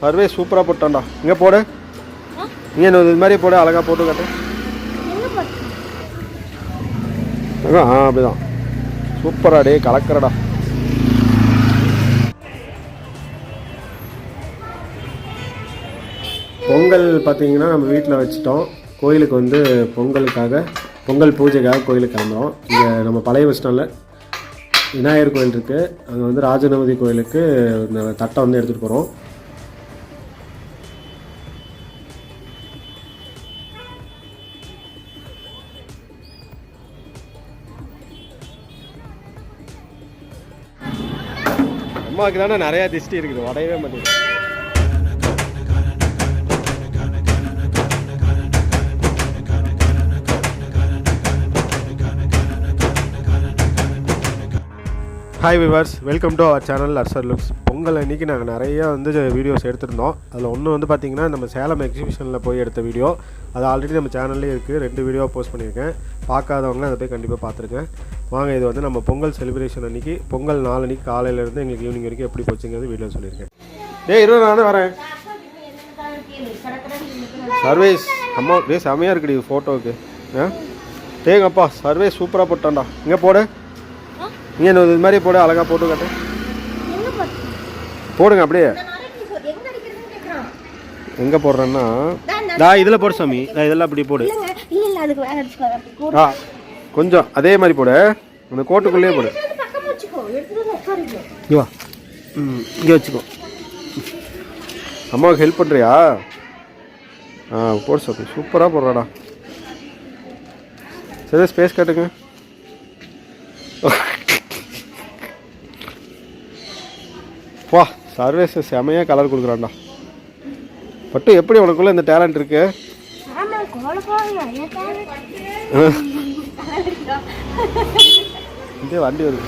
Survey சூப்பராக போட்டான்டா. இங்கே போடு. இங்கே இது மாதிரி போடு அழகாக போட்டு காட்டு. ஆ அப்படிதான். சூப்பரா டே கலக்கிறடா. பொங்கல் பார்த்தீங்கன்னா நம்ம வீட்டில் வச்சுட்டோம். கோயிலுக்கு வந்து பொங்கலுக்காக பொங்கல் பூஜைக்காக கோயிலுக்கு கிளம்புறோம். இங்கே நம்ம பழைய பஸ் ஸ்டாண்டில் விநாயகர் கோயில் இருக்குது அங்கே வந்து ராஜநவதி கோயிலுக்கு இந்த தட்டை வந்து எடுத்துகிட்டு போகிறோம் அம்மாவுக்கு தானே நிறையா திஷ்டி இருக்குது உடையவே மாட்டேங்குது. Hi viewers welcome to our channel archer looks Pongal அன்றைக்கி நாங்கள் நிறையா வந்து வீடியோஸ் எடுத்திருந்தோம். அதில் ஒன்று வந்து பார்த்திங்கன்னா நம்ம சேலம் எக்ஸிபிஷனில் போய் எடுத்த வீடியோ அது ஆல்ரெடி நம்ம சேனல்லே இருக்குது ரெண்டு வீடியோ போஸ்ட் பண்ணியிருக்கேன் பார்க்காதவங்க அதை போய் கண்டிப்பாக பார்த்துருங்க. வாங்க இது வந்து நம்ம பொங்கல் செலிப்ரேஷன் அன்றைக்கி பொங்கல் நாலனிக்கு காலையிலேருந்து எங்களுக்கு ஈவினிங் வரைக்கும் எப்படி போச்சுங்கிறது வீடியோ சொல்லியிருக்கேன். டே இருபது நானே வரேன். சர்வீஸ் அம்மா டே செமையாக இருக்குடி ஃபோட்டோவுக்கு ஆ? டேங்கப்பா சர்வேஸ் சூப்பராக போட்டான்டா. இங்கே போடு. இங்கே இது மாதிரி போடு அழகாக போட்டு காட்டு. போடுங்க அப்படியே. எங்கே போடுறேன்னா? டா இதில் போடு சாமி. டா இதெல்லாம் அப்படி போடு. ஆ கொஞ்சம் அதே மாதிரி போடு. அந்த கோட்டுக்குள்ளேயே போடு. இங்கே வா. ம் இங்கே வச்சுக்கோ. அம்மாவுக்கு ஹெல்ப் பண்ணுறியா ஆ போடு சாமி. சூப்பராக போடுறாடா. சரி ஸ்பேஸ் காட்டுங்க. வா சர்வேஸ் செமையாக கலர் கொடுக்குறான்டா. பட்டு எப்படி உனக்குள்ள இந்த டேலண்ட் இருக்கு? இதே வண்டி வருது.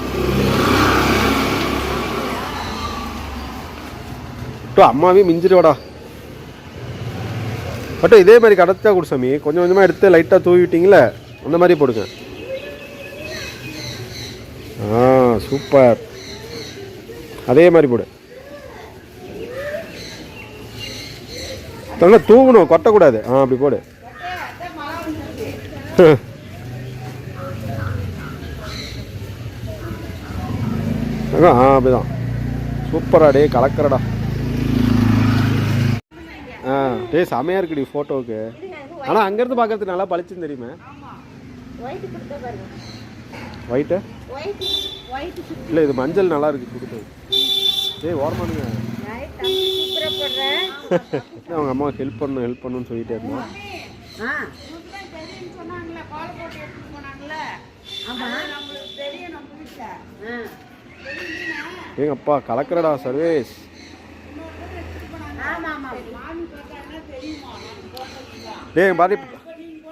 பட்டு அம்மாவே மிஞ்சிடுவாடா. பட்டு இதே மாதிரி கடத்தா கொடு சாமி. கொஞ்சம் கொஞ்சமாக எடுத்து லைட்டாக தூவி விட்டீங்களே அந்த மாதிரி போடுங்க. ஆ சூப்பர். அதே மாதிரி போடு. நல்லா தூங்கணும் கொட்டக்கூடாது. ஆ அப்படி போடு. ஆ அப்படிதான். சூப்பரா டே கலக்கிறடா. ஆ டேய் செமையாக இருக்குடி ஃபோட்டோவுக்கு ஆனால் அங்கேருந்து பார்க்கறதுக்கு நல்லா பளிச்சுன்னு தெரியுமே. ஒயிட்டு ஒயிட் ஒயிட் இல்லை இது மஞ்சள் நல்லா இருக்கு கொடுத்தது டேய் ஓரமானுங்க அவங்க அம்மாவுக்கு ஹெல்ப் பண்ணணும் ஹெல்ப் பண்ணணும்னு சொல்லிட்டே இருந்தோம் ஆ எங்க அப்பா கலக்கிறடா சர்வேஸ் டேய் பாடி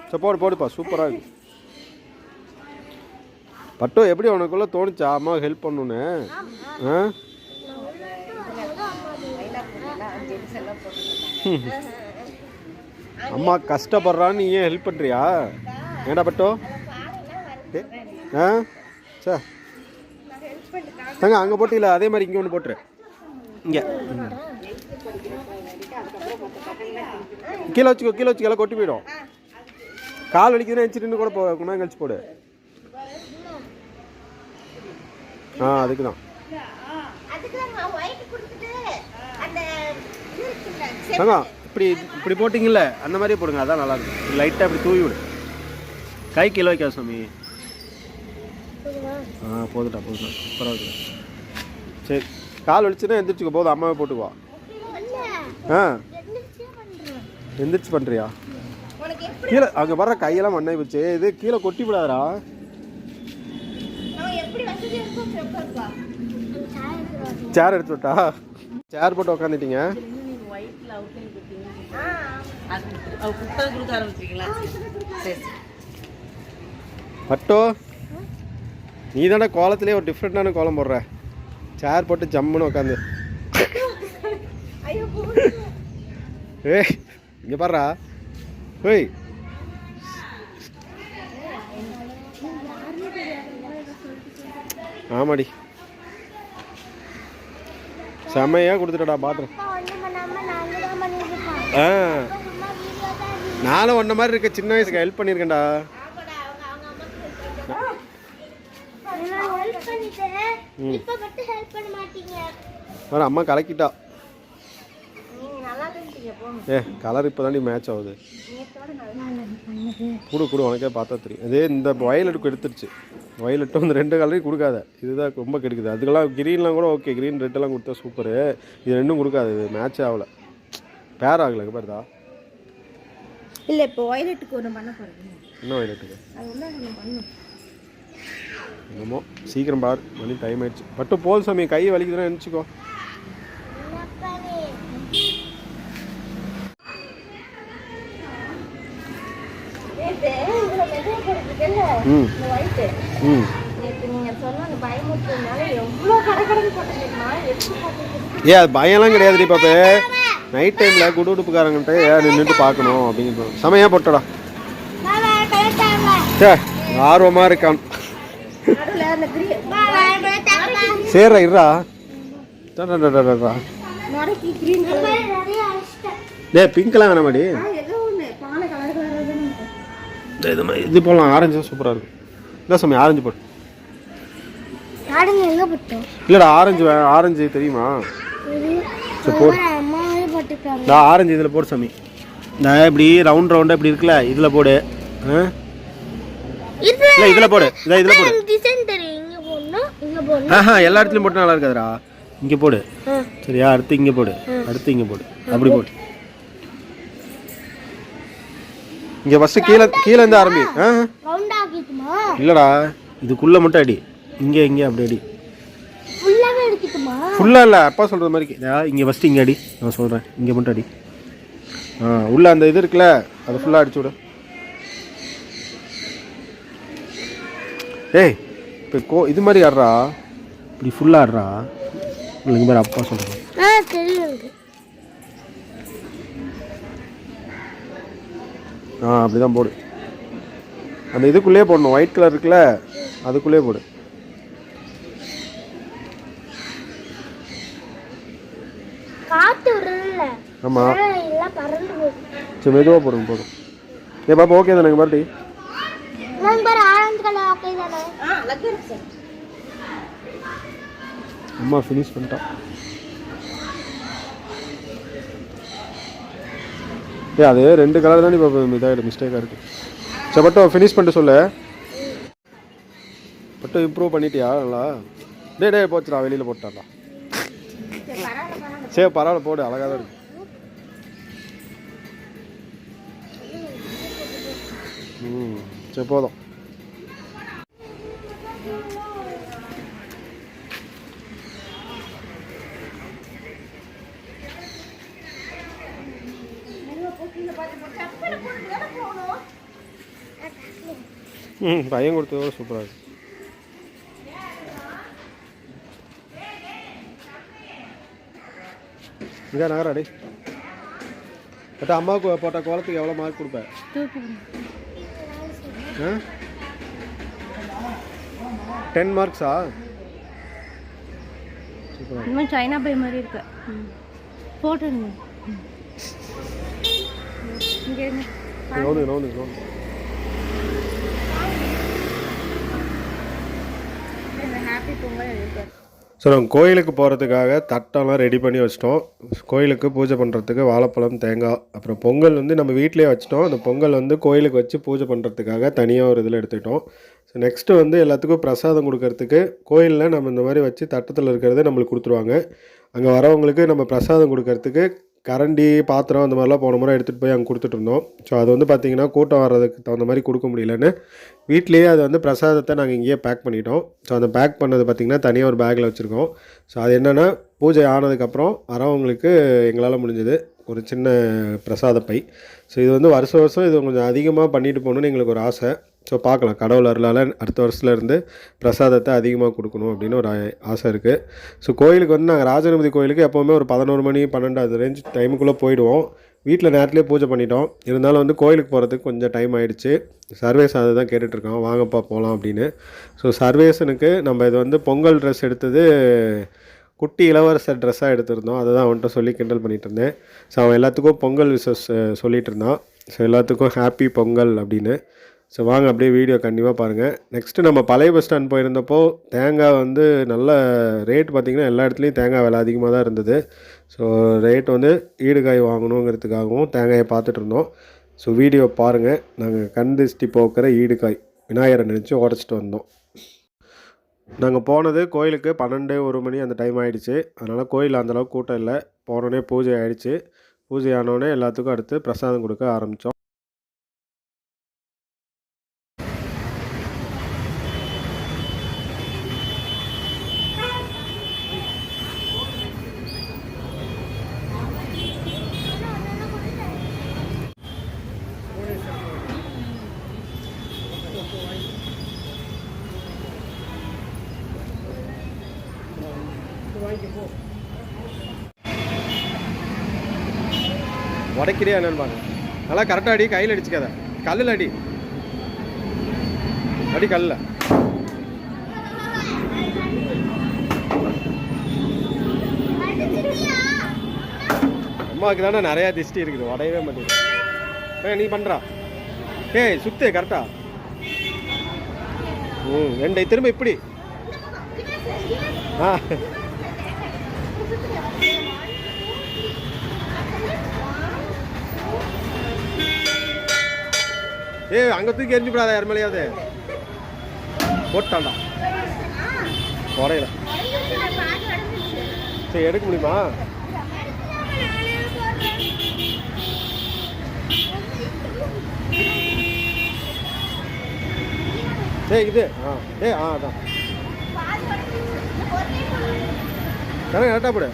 சரி போடு போடுப்பா சூப்பராக இருக்கு. பட்டு எப்படி உனக்குள்ள தோணுச்சா? அம்மாவுக்கு ஹெல்ப் பண்ணணுன்னு ஆ? அம்மா கஷ்டப்படுறான்னு நீ ஏன் ஹெல்ப் பண்ணுறியா ஏடா பட்டோ? ஆ? சே. தங்க அங்கே போட்டில அதே மாதிரி இங்கே ஒன்று போட்டுரு. இங்கே. கீழே வச்சுக்கோ கீழே வச்சுக்கோ கொட்டி போயிடும். கால் வலிக்குதுன்னு எச்சு நின்று கூட போ கொஞ்ச கழிச்சு போடு. ஆ அதுக்கு தான் அதுக்கு தான் ஒயிட் கொடுத்துட்டு அந்த இது தங்க இப்படி இப்படி போட்டிங்கல்ல அந்த மாதிரியே போடுங்க அதான் நல்லா இருக்கும் லைட்டாக இப்படி தூவி விடு. கை கீழே வைக்கா சாமி ஆ போதுட்டா போதுட்டா சூப்பராக இருக்கு சரி கால் வலிச்சுன்னா எந்திரிச்சுக்கோ போதும் அம்மாவே போட்டுக்குவா. ஆ. எந்திரிச்சு பண்ணுறியா கீழே அங்கே வர்ற கையெல்லாம் மண்ணை போச்சு. இது கீழே கொட்டி விடாதரா சேர் எடுத்து விட்டா? சேர் போட்டு உக்காந்துட்டீங்க? அது அவ குத்தகை கொடுக்க ஆரம்பிச்சிருக்கீங்களா? சரி சரி. பட்டோ நீ தானே கோலத்திலே ஒரு டிஃப்ரெண்ட்டான கோலம் போடுற. சேர் போட்டு ஜம்முன்னு உட்காந்து ஏய் இங்கே பாடுறா ஏய். ஆமாடி. செம்மையாக கொடுத்துட்டடா பண்ணாம ஆ. நானும் ஒன்றை மாதிரி இருக்க சின்ன வயசுக்கு ஹெல்ப் பண்ணியிருக்கேன்டா. வர அம்மா கலக்கிட்டா. ஏ கலர் இப்போ தாண்டி மேட்ச் ஆகுது. கொடு கொடு உனக்கே பார்த்தா தெரியும். அதே இந்த வயலட்டுக்கு எடுத்துருச்சு. வயலட்டும் இந்த ரெண்டு கலரையும் கொடுக்காத. இதுதான் ரொம்ப கெடுக்குது. அதுக்கெல்லாம் க்ரீன்லாம் கூட ஓகே க்ரீன் ரெட்டெல்லாம் கொடுத்தா சூப்பரு இது ரெண்டும் கொடுக்காது. இது மேட்ச் ஆகலை. பேர் ஆகலை இங்க பாருதா இல்ல இப்போ வயலட்டுக்கு ஒன்று பண்ண போறீங்க என்ன வயலட்டுக்கு அது வந்து நம்ம பண்ணணும். என்னமோ சீக்கிரம் பார் மணி டைம் ஆயிடுச்சு. மட்டும் போல் சாமி கை வலிக்குதுன்னா நினச்சிக்கோ ம். ம். ஏ அது பயம்லாம் கிடையாதுடி பாப்பே. நைட் டைமில் குடு உடுப்புக்காரங்கிட்ட ஏன் நின்றுட்டு பார்க்கணும் அப்படின்னு செமையாக போட்டடா. சே ஆர்வமாக இருக்கான். சேர்றா கலர் டேய் பிங்க்லாம் வேணாமாடி இது மாதிரி இது போடலாம் ஆரஞ்சு சூப்பராக இருக்கும். இல்லை சாமி ஆரஞ்சு போடு. ஆடுங்க எங்க போட்டோம்? இல்லைடா ஆரஞ்சு ஆரஞ்சு தெரியுமா? சரி போடு. இந்த ஆரஞ்சு இதில் போடு சாமி. இந்த இப்படி ரவுண்ட் ரவுண்டாக இப்படி இருக்குல்ல இதில் போடு. இல்லை இதில் போடு. இதை இதில் போடு. ஆஹா எல்லா இடத்துலையும் போட்டு நல்லா இருக்காதுடா. இங்கே போடு. சரியா? அடுத்து இங்கே போடு. அடுத்து இங்கே போடு. அப்படி போடு. இங்கே ஃபஸ்ட்டு கீழே கீழே இருந்து ஆரம்பி. ஆ? இல்லைடா. இதுக்குள்ளே மட்டும் அடி. இங்கே இங்கே அப்படி அடி. ஃபுல்லாக இல்லை அப்பா சொல்கிற மாதிரி இங்கே ஃபஸ்ட்டு இங்கே அடி. நான் சொல்கிறேன் இங்கே மட்டும் அடி. ஆ உள்ள அந்த இது இருக்குல்ல அதை ஃபுல்லாக அடிச்சு விடு. ஏய் இப்போ கோ இது மாதிரி ஆடுறா? இப்படி ஃபுல்லாக ஆடுறா? இல்லைங்க மாதிரி அப்பா சொல்கிறேன் ஆ அப்படி தான் போடு. அந்த இதுக்குள்ளேயே போடணும் ஒயிட் கலர் இருக்குல்ல அதுக்குள்ளேயே போடு. ஆமாம் சரி மெதுவாக போடுங்க போதும் ஏ பாப்பா ஓகே தானே மறுபடி நாங்க பாரு ஆரஞ்சு கலர் ஓகே தானே? ஆ லக்கி சார். அம்மா ஃபினிஷ் பண்ணிட்டா. ஏ அது ரெண்டு கலர் தான் இப்போ இதாகிடும் மிஸ்டேக்காக இருக்குது சரி பட்டும் ஃபினிஷ் பண்ணிட்டு சொல்லு. பட்டும் இம்ப்ரூவ் பண்ணிட்டியா நல்லா? டே டே போச்சுடா வெளியில் போட்டாடா சரி பரவாயில்ல போடு அழகாக தான் இருக்கு. ம் சரி போதும். ம் பையன் கொடுத்ததோட சூப்பராக இருக்கு. இங்கே நகராடி பட் அம்மாவுக்கு போட்ட கோலத்துக்கு எவ்வளோ மார்க் கொடுப்பேன் டென் மார்க்ஸா இன்னும் சைனா பை மாதிரி இருக்கு. போட்டுருங்க. இங்கே நோந்து நோந்து நோந்து ஹாப்பி பொங்கல் இருக்கு ஸோ நாங்கள் கோயிலுக்கு போகிறதுக்காக தட்டெல்லாம் ரெடி பண்ணி வச்சிட்டோம். கோயிலுக்கு பூஜை பண்ணுறதுக்கு வாழைப்பழம் தேங்காய் அப்புறம் பொங்கல் வந்து நம்ம வீட்டிலே வச்சிட்டோம். அந்த பொங்கல் வந்து கோயிலுக்கு வச்சு பூஜை பண்ணுறதுக்காக தனியாக ஒரு இதில் எடுத்துக்கிட்டோம். ஸோ நெக்ஸ்ட்டு வந்து எல்லாத்துக்கும் பிரசாதம் கொடுக்கறதுக்கு கோயிலில் நம்ம இந்த மாதிரி வச்சு தட்டத்தில் இருக்கிறத நம்மளுக்கு கொடுத்துருவாங்க. அங்கே வரவங்களுக்கு நம்ம பிரசாதம் கொடுக்கறதுக்கு கரண்டி பாத்திரம் அந்த மாதிரிலாம் போன முறை எடுத்துகிட்டு போய் அங்கே கொடுத்துட்ருந்தோம் ஸோ அது வந்து பார்த்திங்கன்னா கூட்டம் வர்றதுக்கு தகுந்த மாதிரி கொடுக்க முடியலன்னு வீட்லேயே அது வந்து பிரசாதத்தை நாங்கள் இங்கேயே பேக் பண்ணிட்டோம். ஸோ அந்த பேக் பண்ணது பார்த்திங்கன்னா தனியாக ஒரு பேக்கில் வச்சுருக்கோம். ஸோ அது என்னென்னா பூஜை ஆனதுக்கப்புறம் வரவங்களுக்கு எங்களால் முடிஞ்சது ஒரு சின்ன பிரசாத பை. ஸோ இது வந்து வருஷம் வருஷம் இது கொஞ்சம் அதிகமாக பண்ணிட்டு போகணுன்னு எங்களுக்கு ஒரு ஆசை. ஸோ பார்க்கலாம். கடவுள் அருளால் அடுத்த வருஷத்துலேருந்து பிரசாதத்தை அதிகமாக கொடுக்கணும் அப்படின்னு ஒரு ஆ- ஆசை இருக்குது ஸோ கோயிலுக்கு வந்து நாங்கள் ராஜநபதி கோயிலுக்கு எப்போவுமே ஒரு பதினோரு மணி பன்னெண்டாவது ரேஞ்ச் டைமுக்குள்ளே போயிடுவோம். வீட்டில் நேரத்துலேயே பூஜை பண்ணிட்டோம். இருந்தாலும் வந்து கோயிலுக்கு போகிறதுக்கு கொஞ்சம் டைம் ஆகிடுச்சு சர்வேஸ் அதை தான் கேட்டுட்ருக்கோம் வாங்கப்பா போகலாம் அப்படின்னு. ஸோ சர்வேசனுக்கு நம்ம இது வந்து பொங்கல் ட்ரெஸ் எடுத்தது குட்டி இளவரசர் ட்ரெஸ்ஸாக எடுத்திருந்தோம். அதை தான் அவன்கிட்ட சொல்லி கிண்டல் பண்ணிகிட்டு இருந்தேன். ஸோ அவன் எல்லாத்துக்கும் பொங்கல் விசஸ் சொல்லிகிட்டு இருந்தான். ஸோ எல்லாத்துக்கும் ஹாப்பி பொங்கல் அப்படின்னு. ஸோ வாங்க அப்படியே வீடியோ கண்டிப்பாக பாருங்கள் நெக்ஸ்ட்டு நம்ம பழைய பஸ் ஸ்டாண்ட் போயிருந்தப்போ தேங்காய் வந்து நல்ல ரேட் பார்த்திங்கன்னா எல்லா இடத்துலையும் தேங்காய் விலை அதிகமாக தான் இருந்தது. ஸோ ரேட் வந்து ஈடுகாய் வாங்கணுங்கிறதுக்காகவும் தேங்காயை பார்த்துட்டு இருந்தோம். ஸோ வீடியோ பாருங்கள் நாங்கள் கண் திருஷ்டி போக்கிற ஈடுகாய் விநாயகரை நினச்சி உடச்சிட்டு வந்தோம். நாங்கள் போனது கோயிலுக்கு பன்னெண்டு ஒரு மணி அந்த டைம் ஆகிடுச்சு அதனால் கோயில் அந்தளவுக்கு கூட்டம் இல்லை. போனோடனே பூஜை ஆகிடுச்சு பூஜை ஆனோடனே எல்லாத்துக்கும் அடுத்து பிரசாதம் கொடுக்க ஆரம்பித்தோம் உடைக்கிறியா என்னன்னு பாருங்க நல்லா கரெக்டாக அடி கையில் அடிச்சுக்காத. கல்லில் அடி. அடி கல்லில். அம்மாவுக்கு தானே நிறையா திஷ்டி இருக்குது உடையவே மாட்டேங்குது. ஏ நீ பண்ணுறா ஏய் சுத்து கரெக்டா ம் ரெண்டை திரும்ப இப்படி. ஆ. ஏய் அங்கே தூக்கி எரிஞ்சு விடாத யார் மேலேயாவது போட்டாண்டா குறையில. சரி எடுக்க முடியுமா? சரி இது. ஆ ஏய் ஆ அதான். தானே கரெக்டாக போடு.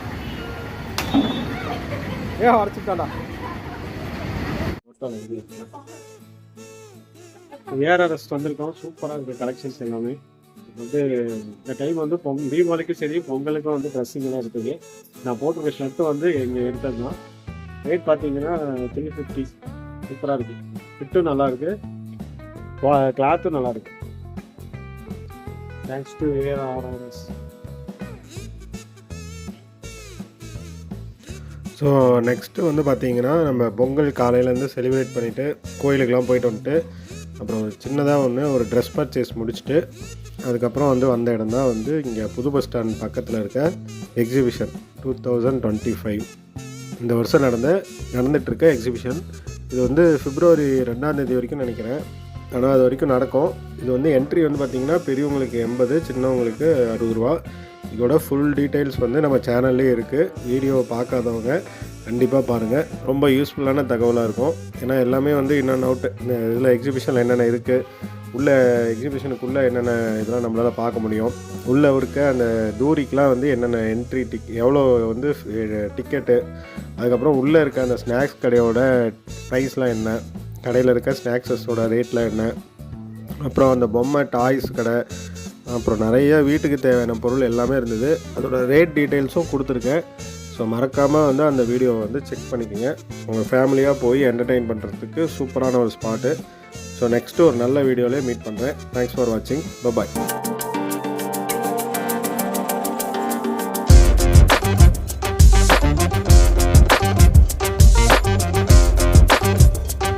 ஏ அரைச்சிட்டான்டா ஏஆர்எஸ் வந்திருக்கோம். சூப்பராக இருக்குது கலெக்ஷன்ஸ் எல்லாமே. வந்து இந்த டைம் வந்து பொங் தீபாவளிக்கும் சரி பொங்கலுக்கும் வந்து ட்ரெஸ்ஸிங்கெல்லாம் இருக்குது. நான் போட்டிருக்க ஷர்ட்டு வந்து இங்கே எடுத்தது தான் ரேட் பார்த்தீங்கன்னா த்ரீ ஃபிஃப்டி சூப்பராக இருக்குது ஃபிட்டும் நல்லா இருக்குது கிளாத்தும் நல்லாயிருக்கு thanks to V R R S so next வந்து பார்த்தீங்கன்னா நம்ம பொங்கல் காலையிலேருந்து செலிப்ரேட் பண்ணிவிட்டு கோயிலுக்கெலாம் போயிட்டு வந்துட்டு அப்புறம் ஒரு சின்னதாக ஒன்று ஒரு ட்ரெஸ் பர்ச்சேஸ் முடிச்சுட்டு அதுக்கப்புறம் வந்து வந்த இடம் தான் வந்து இங்கே புது பஸ் ஸ்டாண்ட் பக்கத்தில் இருக்க exhibition two thousand twenty five இந்த வருஷம் நடந்த நடந்துகிட்ருக்க எக்ஸிபிஷன் இது வந்து பிப்ரவரி ரெண்டாந்தேதி வரைக்கும் நினைக்கிறேன். ஆனால் அது வரைக்கும் நடக்கும். இது வந்து என்ட்ரி வந்து பார்த்திங்கன்னா பெரியவங்களுக்கு எண்பது சின்னவங்களுக்கு அறுபது ரூபா. இதோட ஃபுல் டீட்டெயில்ஸ் வந்து நம்ம சேனல்லே இருக்குது வீடியோவை பார்க்காதவங்க கண்டிப்பாக பாருங்கள் ரொம்ப யூஸ்ஃபுல்லான தகவலாக இருக்கும். ஏன்னா எல்லாமே வந்து இன்னொன்று அவுட் இந்த இதில் எக்ஸிபிஷனில் என்னென்ன இருக்குது உள்ளே எக்ஸிபிஷனுக்குள்ளே என்னென்ன இதெல்லாம் நம்மளால் பார்க்க முடியும் உள்ளே இருக்க அந்த தூரிக்கெலாம் வந்து என்னென்ன என்ட்ரி டிக் எவ்வளோ வந்து டிக்கெட்டு அதுக்கப்புறம் உள்ளே இருக்க அந்த ஸ்நாக்ஸ் கடையோட ப்ரைஸ்லாம் என்ன கடையில் இருக்க ஸ்நாக்ஸஸோட ரேட்லாம் என்ன அப்புறம் அந்த பொம்மை டாய்ஸ் கடை அப்புறம் நிறைய வீட்டுக்கு தேவையான பொருள் எல்லாமே இருந்தது. அதோட ரேட் டீட்டெயில்ஸும் கொடுத்துருக்கேன். ஸோ மறக்காமல் வந்து அந்த வீடியோவை வந்து செக் பண்ணிக்கோங்க. உங்கள் ஃபேமிலியாக போய் என்டர்டெயின் பண்ணுறதுக்கு சூப்பரான ஒரு ஸ்பாட்டு ஸோ நெக்ஸ்ட்டு ஒரு நல்ல வீடியோவிலே மீட் பண்ணுறேன் தேங்க்ஸ் ஃபார் வாட்சிங் பபாய்